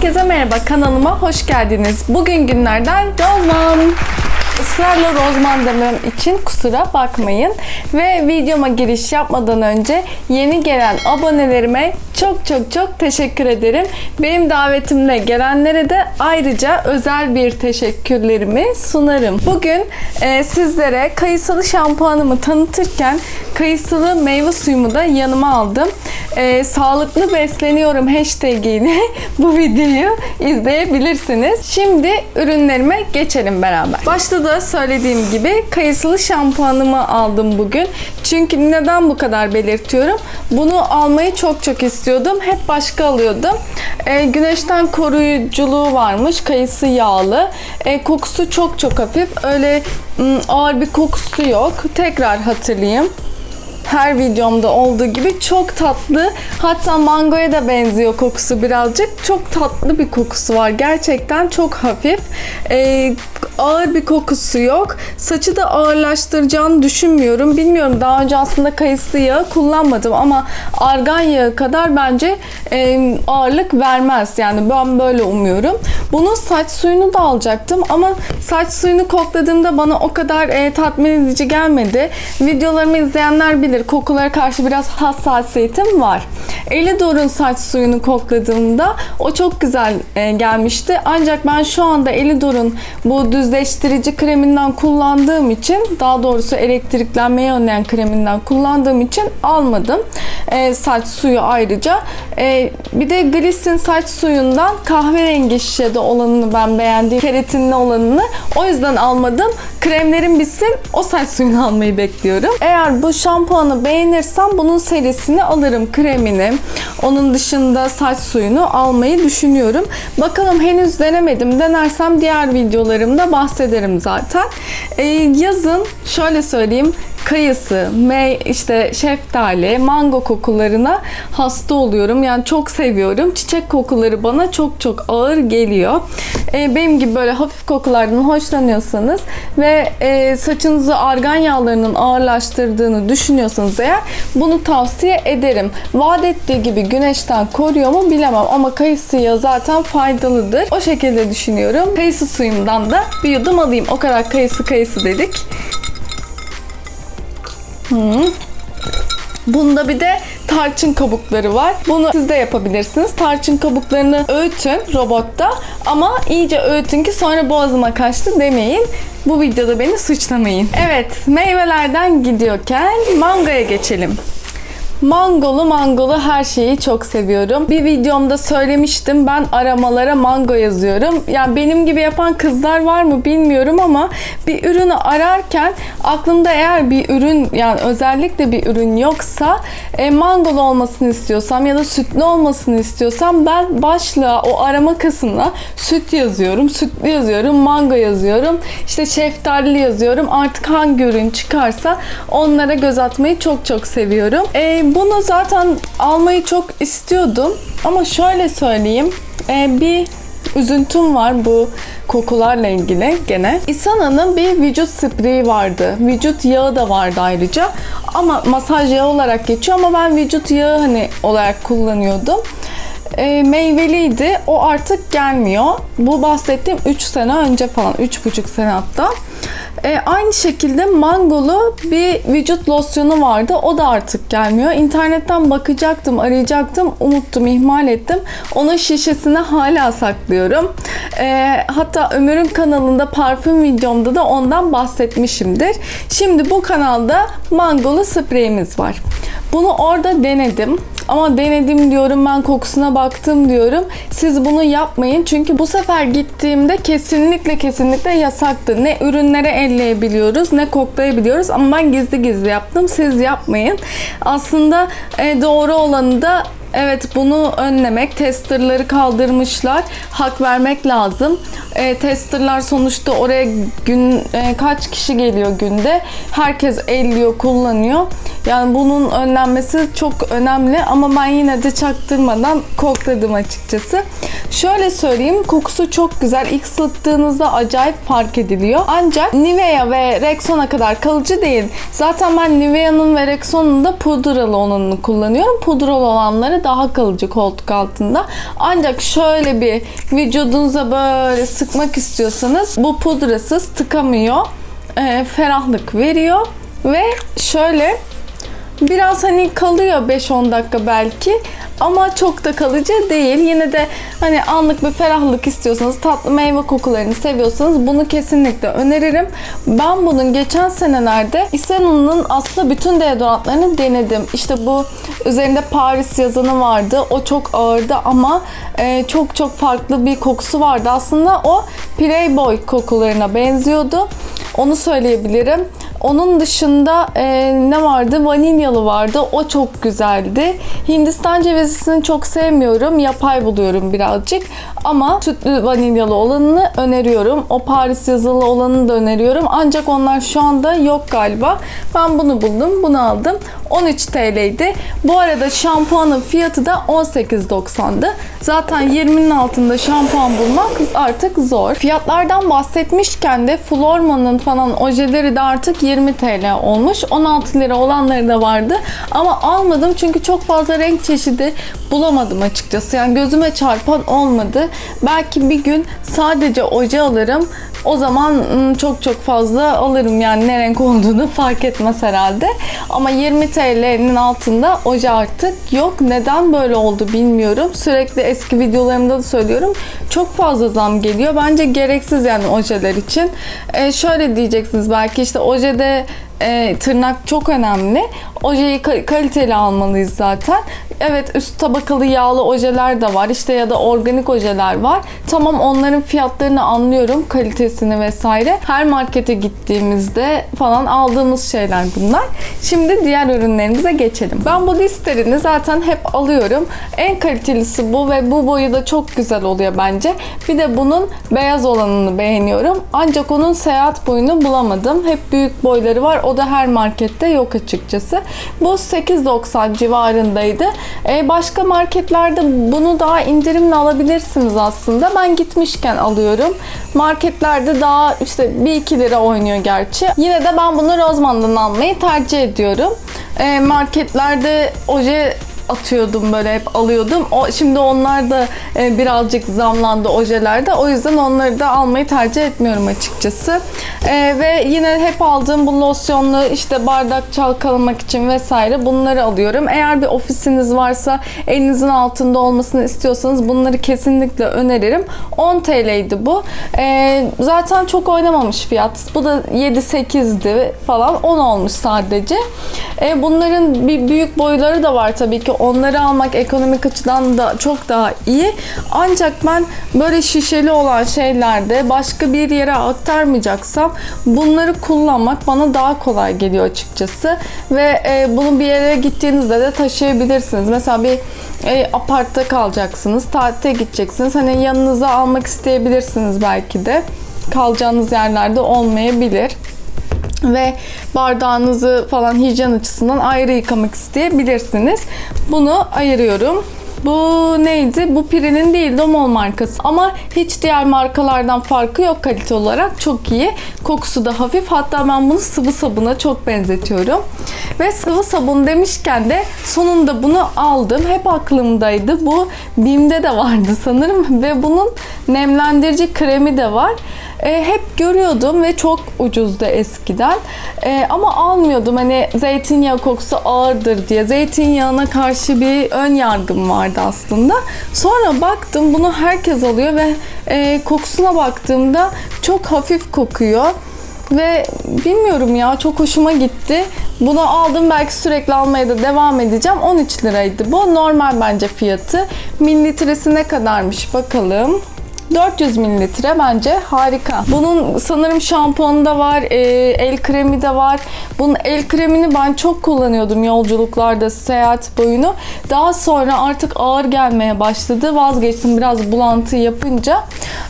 Herkese merhaba kanalıma hoş geldiniz. Bugün günlerden Rozman. Israrla Rozman demem için kusura bakmayın. Ve videoma giriş yapmadan önce yeni gelen abonelerime çok çok çok teşekkür ederim. Benim davetimle gelenlere de ayrıca özel bir teşekkürlerimi sunarım. Bugün e, sizlere kayısılı şampuanımı tanıtırken kayısılı meyve suyumu da yanıma aldım. E, sağlıklı besleniyorum hashtag ile bu videoyu izleyebilirsiniz. Şimdi ürünlerime geçelim beraber. Başta da söylediğim gibi kayısılı şampuanımı aldım bugün. Çünkü neden bu kadar belirtiyorum? Bunu almayı çok çok istiyordum. Hep başka alıyordum. E, güneşten koruyuculuğu varmış. Kayısı yağlı. E, kokusu çok çok hafif. Öyle ağır bir kokusu yok. Tekrar hatırlayayım her videomda olduğu gibi çok tatlı. Hatta mangoya da benziyor kokusu birazcık. Çok tatlı bir kokusu var. Gerçekten çok hafif. Ee, ağır bir kokusu yok. Saçı da ağırlaştıracağını düşünmüyorum. Bilmiyorum daha önce aslında kayısı yağı kullanmadım ama argan yağı kadar bence e, ağırlık vermez. Yani ben böyle umuyorum. Bunun saç suyunu da alacaktım ama saç suyunu kokladığımda bana o kadar e, tatmin edici gelmedi. Videolarımı izleyenler bilir kokulara karşı biraz hassasiyetim var. Elidor'un saç suyunu kokladığımda o çok güzel e, gelmişti. Ancak ben şu anda Elidor'un bu düzleştirici kreminden kullandığım için daha doğrusu elektriklenmeyi önleyen kreminden kullandığım için almadım. E, saç suyu ayrıca. E, bir de Gliss'in saç suyundan kahverengi şişede olanını ben beğendiğim keratinli olanını o yüzden almadım. Kremlerim bitsin o saç suyunu almayı bekliyorum. Eğer bu şampuanı beğenirsem bunun serisini alırım kremini. Onun dışında saç suyunu almayı düşünüyorum. Bakalım henüz denemedim. Denersem diğer videolarımda bahsederim zaten. Ee, yazın şöyle söyleyeyim kayısı, mey, işte şeftali, mango kokularına hasta oluyorum. Yani çok seviyorum. Çiçek kokuları bana çok çok ağır geliyor. Ee, benim gibi böyle hafif kokulardan hoşlanıyorsanız ve e, saçınızı argan yağlarının ağırlaştırdığını düşünüyorsanız eğer bunu tavsiye ederim. Vaat ettiği gibi güneşten koruyor mu bilemem ama kayısı yağı zaten faydalıdır. O şekilde düşünüyorum. Kayısı suyumdan da bir yudum alayım. O kadar kayısı kayısı dedik. Bunda bir de tarçın kabukları var. Bunu siz de yapabilirsiniz. Tarçın kabuklarını öğütün robotta ama iyice öğütün ki sonra boğazıma kaçtı demeyin. Bu videoda beni suçlamayın. Evet, meyvelerden gidiyorken mangoya geçelim. Mangolu mangolu her şeyi çok seviyorum. Bir videomda söylemiştim ben aramalara mango yazıyorum. Yani benim gibi yapan kızlar var mı bilmiyorum ama bir ürünü ararken aklımda eğer bir ürün yani özellikle bir ürün yoksa e, mangolu olmasını istiyorsam ya da sütlü olmasını istiyorsam ben başlığa o arama kısmına süt yazıyorum, sütlü yazıyorum, mango yazıyorum, işte şeftali yazıyorum. Artık hangi ürün çıkarsa onlara göz atmayı çok çok seviyorum. E, bunu zaten almayı çok istiyordum ama şöyle söyleyeyim e, bir üzüntüm var bu kokularla ilgili gene. Isana'nın bir vücut spreyi vardı. Vücut yağı da vardı ayrıca. Ama masaj yağı olarak geçiyor ama ben vücut yağı hani olarak kullanıyordum. E, meyveliydi. O artık gelmiyor. Bu bahsettiğim 3 sene önce falan. 3,5 sene hatta. E, aynı şekilde mangolu bir vücut losyonu vardı. O da artık gelmiyor. İnternetten bakacaktım, arayacaktım. Unuttum, ihmal ettim. Onun şişesini hala saklıyorum. E, hatta Ömür'ün kanalında parfüm videomda da ondan bahsetmişimdir. Şimdi bu kanalda mangolu spreyimiz var. Bunu orada denedim. Ama denedim diyorum ben kokusuna baktım diyorum. Siz bunu yapmayın çünkü bu sefer gittiğimde kesinlikle kesinlikle yasaktı. Ne ürünlere elleyebiliyoruz ne koklayabiliyoruz ama ben gizli gizli yaptım. Siz yapmayın. Aslında e, doğru olanı da Evet bunu önlemek, testerları kaldırmışlar. Hak vermek lazım. E, testerlar sonuçta oraya gün e, kaç kişi geliyor günde? Herkes elliyor, kullanıyor. Yani bunun önlenmesi çok önemli ama ben yine de çaktırmadan kokladım açıkçası. Şöyle söyleyeyim, kokusu çok güzel. İlk sıktığınızda acayip fark ediliyor. Ancak Nivea ve Rexona kadar kalıcı değil. Zaten ben Nivea'nın ve Rexona'nın da pudralı olanını kullanıyorum. Pudralı olanları daha kalıcı koltuk altında. Ancak şöyle bir vücudunuza böyle sıkmak istiyorsanız bu pudrasız tıkamıyor. Ee, ferahlık veriyor ve şöyle biraz hani kalıyor 5-10 dakika belki ama çok da kalıcı değil. Yine de hani anlık bir ferahlık istiyorsanız, tatlı meyve kokularını seviyorsanız bunu kesinlikle öneririm. Ben bunun geçen senelerde Isenun'un aslında bütün deodorantlarını denedim. İşte bu üzerinde Paris yazanı vardı. O çok ağırdı ama e, çok çok farklı bir kokusu vardı. Aslında o Playboy kokularına benziyordu. Onu söyleyebilirim. Onun dışında e, ne vardı? Vanilyalı vardı. O çok güzeldi. Hindistan cevizisini çok sevmiyorum. Yapay buluyorum birazcık. Ama sütlü vanilyalı olanını öneriyorum. O Paris yazılı olanını da öneriyorum. Ancak onlar şu anda yok galiba. Ben bunu buldum. Bunu aldım. 13 TL'ydi. Bu arada şampuanın fiyatı da 18.90'dı. Zaten 20'nin altında şampuan bulmak artık zor. Fiyatlardan bahsetmişken de Florman'ın falan ojeleri de artık 20 TL olmuş. 16 lira olanları da vardı. Ama almadım çünkü çok fazla renk çeşidi bulamadım açıkçası. Yani gözüme çarpan olmadı. Belki bir gün sadece oje alırım. O zaman ım, çok çok fazla alırım yani ne renk olduğunu fark etmez herhalde. Ama 20 TL'nin altında oje artık yok. Neden böyle oldu bilmiyorum. Sürekli eski videolarımda da söylüyorum. Çok fazla zam geliyor. Bence gereksiz yani ojeler için. Ee, şöyle diyeceksiniz belki işte ojede e, tırnak çok önemli. Ojeyi ka- kaliteli almalıyız zaten. Evet üst tabakalı yağlı ojeler de var. İşte ya da organik ojeler var. Tamam onların fiyatlarını anlıyorum. Kalitesini vesaire. Her markete gittiğimizde falan aldığımız şeyler bunlar. Şimdi diğer ürünlerimize geçelim. Ben bu listerini zaten hep alıyorum. En kalitelisi bu ve bu boyu da çok güzel oluyor bence. Bir de bunun beyaz olanını beğeniyorum. Ancak onun seyahat boyunu bulamadım. Hep büyük boyları var. O da her markette yok açıkçası. Bu 8.90 civarındaydı. Ee, başka marketlerde bunu daha indirimle alabilirsiniz aslında. Ben gitmişken alıyorum. Marketlerde daha işte 1-2 lira oynuyor gerçi. Yine de ben bunu Rozman'dan almayı tercih ediyorum. Ee, marketlerde oje atıyordum böyle hep alıyordum. O şimdi onlar da e, birazcık zamlandı ojelerde. O yüzden onları da almayı tercih etmiyorum açıkçası. E, ve yine hep aldığım bu losyonlu işte bardak çalkalamak için vesaire bunları alıyorum. Eğer bir ofisiniz varsa elinizin altında olmasını istiyorsanız bunları kesinlikle öneririm. 10 TL'ydi bu. E, zaten çok oynamamış fiyat. Bu da 7-8'di falan. 10 olmuş sadece. E, bunların bir büyük boyları da var tabii ki. Onları almak ekonomik açıdan da çok daha iyi. Ancak ben böyle şişeli olan şeylerde başka bir yere aktarmayacaksam bunları kullanmak bana daha kolay geliyor açıkçası. Ve e, bunu bir yere gittiğinizde de taşıyabilirsiniz. Mesela bir e, apartta kalacaksınız, tatile gideceksiniz. Hani yanınıza almak isteyebilirsiniz belki de. Kalacağınız yerlerde olmayabilir ve bardağınızı falan hijyen açısından ayrı yıkamak isteyebilirsiniz. Bunu ayırıyorum. Bu neydi? Bu Piri'nin değil Domol markası. Ama hiç diğer markalardan farkı yok kalite olarak. Çok iyi. Kokusu da hafif. Hatta ben bunu sıvı sabuna çok benzetiyorum. Ve sıvı sabun demişken de sonunda bunu aldım. Hep aklımdaydı. Bu Bim'de de vardı sanırım. Ve bunun nemlendirici kremi de var. E, hep görüyordum ve çok ucuzdu eskiden. E, ama almıyordum hani zeytinyağı kokusu ağırdır diye. Zeytinyağına karşı bir ön yargım vardı aslında. Sonra baktım bunu herkes alıyor ve e, kokusuna baktığımda çok hafif kokuyor. Ve bilmiyorum ya çok hoşuma gitti. Bunu aldım belki sürekli almaya da devam edeceğim. 13 liraydı bu. Normal bence fiyatı. Mililitresi ne kadarmış bakalım. 400 mililitre bence harika. Bunun sanırım şampuanı da var, e, el kremi de var. Bunun el kremini ben çok kullanıyordum yolculuklarda, seyahat boyunu. Daha sonra artık ağır gelmeye başladı. Vazgeçtim biraz bulantı yapınca.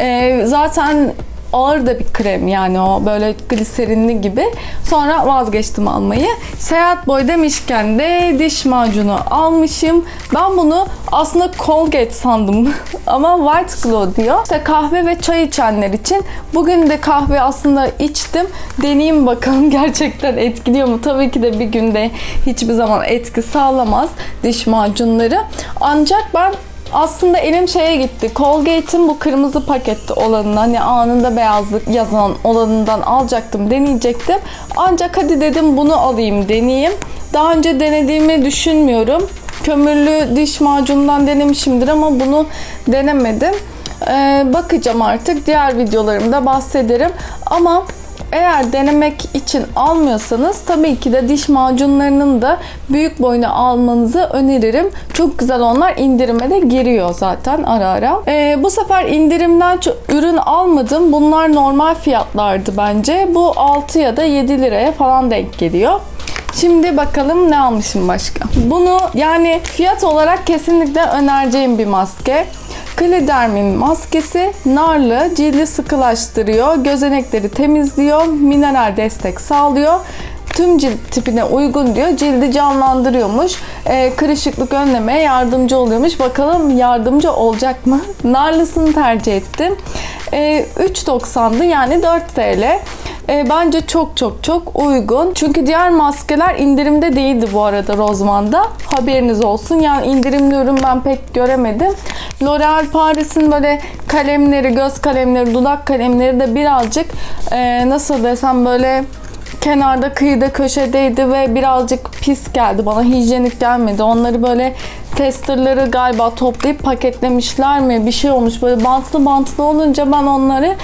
E, zaten ağır da bir krem yani o böyle gliserinli gibi. Sonra vazgeçtim almayı. Seyahat boyu demişken de diş macunu almışım. Ben bunu aslında Colgate sandım ama White Glow diyor. İşte kahve ve çay içenler için. Bugün de kahve aslında içtim. Deneyeyim bakalım gerçekten etkiliyor mu? Tabii ki de bir günde hiçbir zaman etki sağlamaz diş macunları. Ancak ben aslında elim şeye gitti. Colgate'in bu kırmızı paketli olanını hani anında beyazlık yazan olanından alacaktım, deneyecektim. Ancak hadi dedim bunu alayım, deneyeyim. Daha önce denediğimi düşünmüyorum. Kömürlü diş macunundan denemişimdir ama bunu denemedim. Ee, bakacağım artık. Diğer videolarımda bahsederim. Ama eğer denemek için almıyorsanız tabii ki de diş macunlarının da büyük boyunu almanızı öneririm. Çok güzel onlar indirime de giriyor zaten ara ara. Ee, bu sefer indirimden ürün almadım. Bunlar normal fiyatlardı bence. Bu 6 ya da 7 liraya falan denk geliyor. Şimdi bakalım ne almışım başka. Bunu yani fiyat olarak kesinlikle önereceğim bir maske. Klidermin maskesi narlı, cildi sıkılaştırıyor, gözenekleri temizliyor, mineral destek sağlıyor. Tüm cilt tipine uygun diyor. Cildi canlandırıyormuş. E, kırışıklık önlemeye yardımcı oluyormuş. Bakalım yardımcı olacak mı? Narlısını tercih ettim. E, 3.90'dı yani 4 TL. E, bence çok çok çok uygun. Çünkü diğer maskeler indirimde değildi bu arada Rozman'da. Haberiniz olsun. Yani indirimli ürün ben pek göremedim. L'Oreal Paris'in böyle kalemleri, göz kalemleri, dudak kalemleri de birazcık e, nasıl desem böyle kenarda kıyıda köşedeydi ve birazcık pis geldi bana hijyenik gelmedi. Onları böyle testerları galiba toplayıp paketlemişler mi bir şey olmuş böyle bantlı bantlı olunca ben onları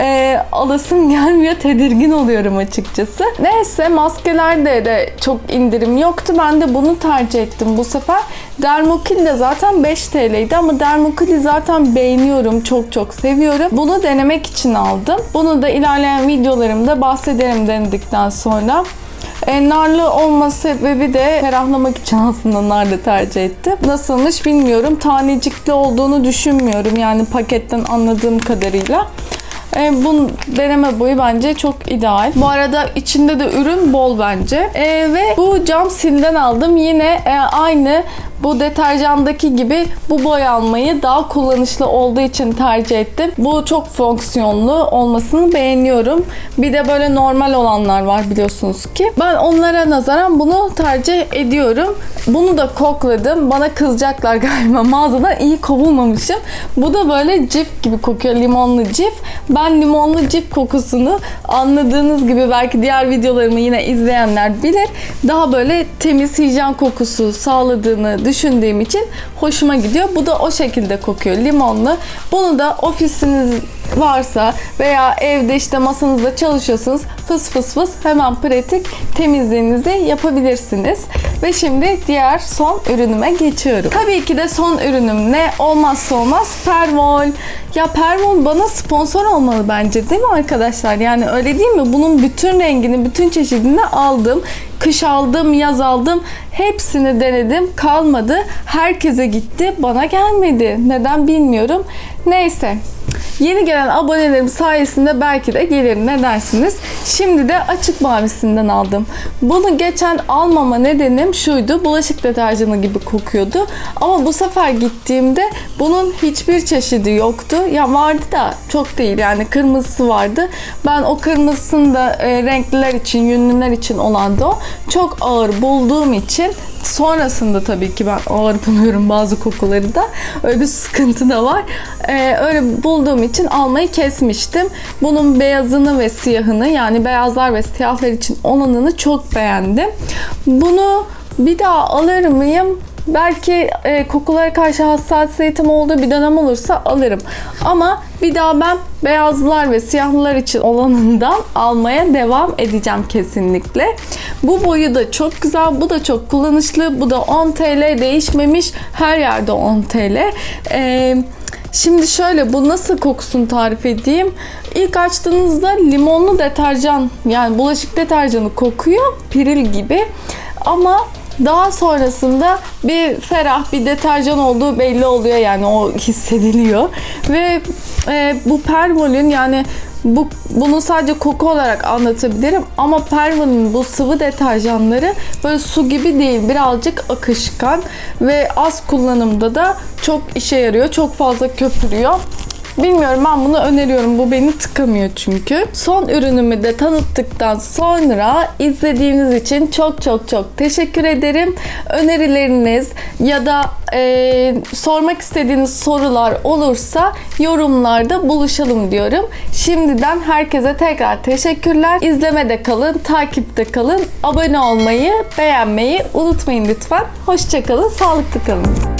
e, alasım gelmiyor tedirgin oluyorum açıkçası. Neyse maskelerde de çok indirim yoktu ben de bunu tercih ettim bu sefer. Dermokil de zaten 5 TL'ydi ama Dermokil'i zaten beğeniyorum çok çok seviyorum. Bunu denemek için aldım. Bunu da ilerleyen videolarımda bahsederim denedikten sonra. E, narlı olma sebebi de ferahlamak için aslında narlı tercih ettim. Nasılmış bilmiyorum. Tanecikli olduğunu düşünmüyorum yani paketten anladığım kadarıyla. E, bunun deneme boyu bence çok ideal. Bu arada içinde de ürün bol bence. E, ve bu cam silden aldım. Yine e, aynı bu deterjandaki gibi bu boy almayı daha kullanışlı olduğu için tercih ettim. Bu çok fonksiyonlu olmasını beğeniyorum. Bir de böyle normal olanlar var biliyorsunuz ki. Ben onlara nazaran bunu tercih ediyorum. Bunu da kokladım. Bana kızacaklar galiba mağazadan iyi kovulmamışım. Bu da böyle cif gibi kokuyor. Limonlu cif. Ben limonlu cif kokusunu anladığınız gibi belki diğer videolarımı yine izleyenler bilir. Daha böyle temiz hijyen kokusu sağladığını düşündüğüm için hoşuma gidiyor. Bu da o şekilde kokuyor limonlu. Bunu da ofisiniz varsa veya evde işte masanızda çalışıyorsunuz fıs fıs fıs hemen pratik temizliğinizi yapabilirsiniz. Ve şimdi diğer son ürünüme geçiyorum. Tabii ki de son ürünüm ne olmazsa olmaz Pervol. Ya Pervol bana sponsor olmalı bence değil mi arkadaşlar? Yani öyle değil mi? Bunun bütün rengini, bütün çeşidini aldım. Kış aldım, yaz aldım. Hepsini denedim. Kalmadı. Herkese gitti. Bana gelmedi. Neden bilmiyorum. Neyse. Yeni gelen abonelerim sayesinde belki de gelir ne dersiniz? Şimdi de açık mavisinden aldım. Bunu geçen almama nedenim şuydu. Bulaşık deterjanı gibi kokuyordu. Ama bu sefer gittiğimde bunun hiçbir çeşidi yoktu. Ya vardı da çok değil yani kırmızısı vardı. Ben o kırmızısını da e, renkliler için, yünlüler için olandı o. Çok ağır bulduğum için sonrasında tabii ki ben ağır buluyorum bazı kokuları da. Öyle bir sıkıntı da var. Ee, öyle bulduğum için almayı kesmiştim. Bunun beyazını ve siyahını yani beyazlar ve siyahlar için olanını çok beğendim. Bunu bir daha alır mıyım? Belki e, kokulara karşı hassasiyetim olduğu bir dönem olursa alırım. Ama bir daha ben beyazlar ve siyahlar için olanından almaya devam edeceğim kesinlikle. Bu boyu da çok güzel, bu da çok kullanışlı. Bu da 10 TL değişmemiş. Her yerde 10 TL. Eee Şimdi şöyle bu nasıl kokusunu tarif edeyim. İlk açtığınızda limonlu deterjan yani bulaşık deterjanı kokuyor. Piril gibi. Ama Daha sonrasında bir ferah bir deterjan olduğu belli oluyor yani o hissediliyor. Ve e, bu Permol'ün yani bu bunu sadece koku olarak anlatabilirim ama Permol'ün bu sıvı deterjanları böyle su gibi değil birazcık akışkan ve az kullanımda da çok işe yarıyor. Çok fazla köpürüyor. Bilmiyorum ben bunu öneriyorum. Bu beni tıkamıyor çünkü. Son ürünümü de tanıttıktan sonra izlediğiniz için çok çok çok teşekkür ederim. Önerileriniz ya da e, sormak istediğiniz sorular olursa yorumlarda buluşalım diyorum. Şimdiden herkese tekrar teşekkürler. İzlemede kalın, takipte kalın. Abone olmayı, beğenmeyi unutmayın lütfen. Hoşçakalın, sağlıklı kalın.